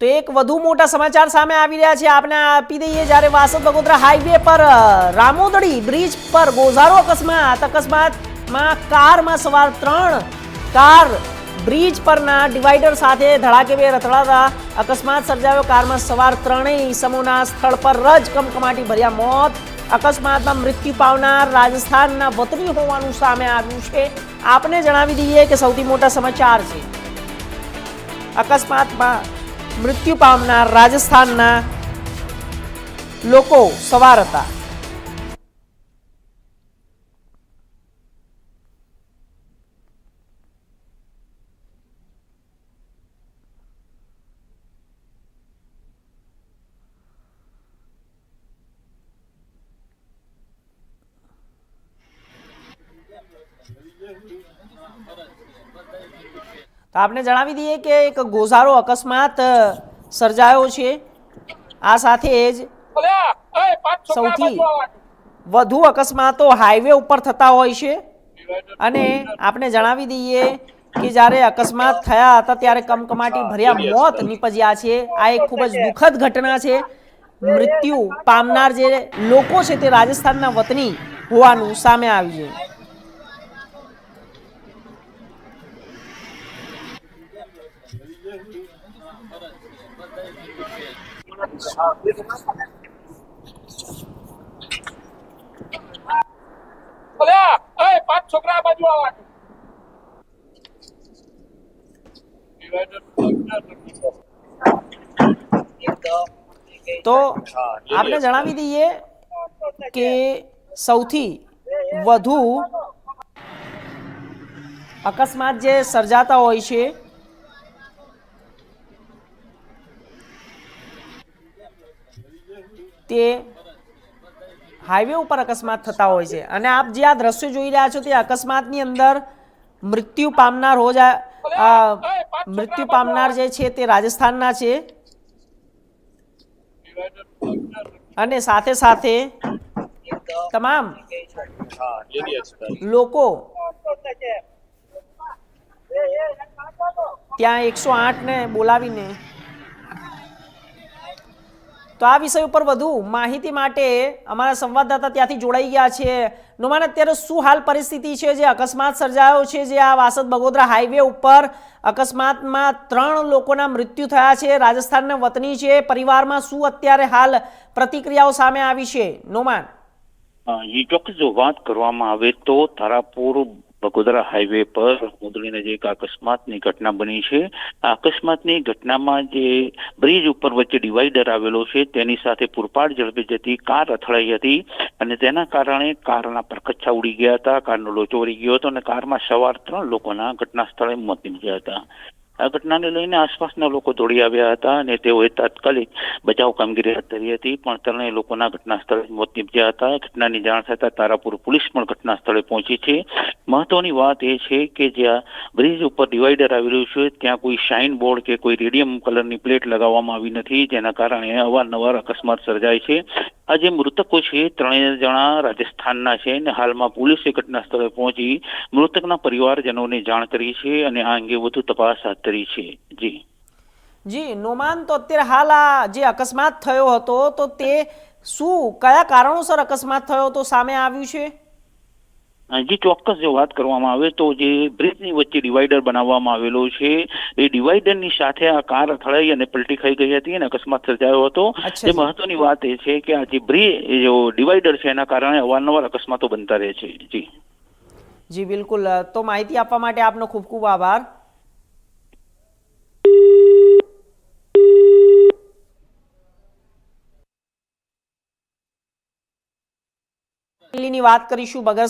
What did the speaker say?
તો એક વધુ મોટા સમાચાર સામે આવી રહ્યા છે. આપને આપી દઈએ જ્યારે વાસદ વગોદરા હાઈવે પર રામોદડી બ્રિજ પર ગોઝારો અકસ્માત. અકસ્માતમાં કારમાં સવાર ત્રણ કાર બ્રિજ પરના ડિવાઈડર સાથે ધડાકે બે રથડાતા અકસ્માત સર્જાયો. કારમાં સવાર ત્રણેય ઈસમોના સ્થળ પર રજ કમકમાટી ભર્યા મોત. અકસ્માતમાં મૃત્યુ પાવનાર રાજસ્થાનના વતની હોવાનું સામે આવ્યું છે. આપને જણાવી દઈએ કે સૌથી મોટા સમાચાર છે. અકસ્માતમાં મૃત્યુ પામનાર રાજસ્થાનના લોકો સવાર હતા. તો આપને જણાવી દઈએ કે એક ગોઝારો અકસ્માત સર્જાયો છે. આ સાથે જ સૌથી વધુ અકસ્માતો હાઈવે ઉપર થતા હોય છે. અને આપણે જણાવી દઈએ કે જ્યારે અકસ્માત થયા હતા ત્યારે કમકમાટી ભર્યા મોત નીપજ્યા છે. આ એક ખૂબ જ દુઃખદ ઘટના છે. મૃત્યુ પામનાર જે લોકો છે તે રાજસ્થાનના વતની હોવાનું સામે આવ્યું છે અલ્યા એ પાંચ છોકરા બાજુ આવવા તો આપણે જણાવી દઈએ કે સૌથી વધુ અકસ્માત જે સર્જાતા હોય છે તે હાઈવે ઉપર અકસ્માત થતા હોય છે. અને આપ જે આ દ્રશ્યો જોઈ રહ્યા છો તે અકસ્માતની અંદર મૃત્યુ પામનાર હોજ મૃત્યુ પામનાર જે છે તે રાજસ્થાનના છે. અને સાથે સાથે તમામ લોકો ત્યાં એકસો આઠને બોલાવીને તો આ વિષય ઉપર વધુ માહિતી માટે અમારા સંવાદદાતા ત્યાંથી જોડાઈ ગયા છે. નુમાન, અત્યારે શું હાલ પરિસ્થિતિ છે? જે અકસ્માત સર્જાયો છે, જે આ વાસદ બગોદરા હાઈવે ઉપર અકસ્માતમાં ત્રણ લોકોના મૃત્યુ થયા છે. રાજસ્થાનના વતની છે. પરિવારમાં શું અત્યારે હાલ પ્રતિક્રિયાઓ સામે આવી છે? નોમાન. ચોક્કસ જો વાત કરવામાં આવે તો તારાપુર બગોદરા હાઈવે પર મુદળી નજીક અકસ્માતની ઘટના બની છે. આ અકસ્માતની ઘટનામાં જે બ્રિજ ઉપર વચ્ચે ડિવાઈડર આવેલો છે, તેની સાથે પૂરપાટ ઝડપે જતી કાર અથડાઈ હતી અને તેના કારણે કારના પરકચ્છા ઉડી ગયા હતા, કારનો લોચો વળી ગયો હતો અને કારમાં સવાર ત્રણ લોકોના ઘટના સ્થળે મોત નીપજ્યા હતા. આ ઘટનાને લઈને આસપાસના લોકો દોડી આવ્યા હતા અને તેઓએ તાત્કાલિક બચાવ કામગીરી હાથ ધરી હતી. પણ ત્રણેય લોકોના ઘટના સ્થળે મોત નીપજ્યા હતા. ઘટનાની જાણ થતાં તારાપુર પોલીસ પણ ઘટના સ્થળે પહોંચી છે. મહત્વની વાત એ છે કે જ્યાં બ્રિજ ઉપર ડિવાઈડર આવેલું છે, ત્યાં કોઈ શાઇન બોર્ડ કે કોઈ રેડિયમ કલરની પ્લેટ લગાવવામાં આવી નથી. જેના કારણે અવારનવાર અકસ્માત સર્જાય છે. આ જે મૃતકો છે, ત્રણેય જણા રાજસ્થાનના છે અને હાલમાં પોલીસે ઘટના સ્થળે પહોંચી મૃતકના પરિવારજનોને જાણ કરી છે અને આ અંગે વધુ તપાસ હાથ ધરી છે. જી. જી, નોમાન, તો અત્યારે હાલ આ જે અકસ્માત થયો હતો, તો તે શું, કયા કારણોસર અકસ્માત થયો તો સામે આવ્યું છે? જી ચોક્કસ જો વાત કરવામાં આવે તો જે બ્રિજની વચ્ચે ડિવાઈડર બનાવવામાં આવેલો છે એ ડિવાઈડરની સાથે આ કાર અથડાઈ અને પલટી ખાઈ ગઈ હતી અને અકસ્માત સર્જાયો હતો. જે મહત્વની વાત એ છે કે આ જે બ્રિજ ડિવાઈડર છે એના કારણે અવારનવાર અકસ્માતો બનતા રહે છે. જી. જી બિલકુલ. તો માહિતી આપવા માટે આપનો ખૂબ ખૂબ આભાર. દિલ્હીની વાત કરીશું બગર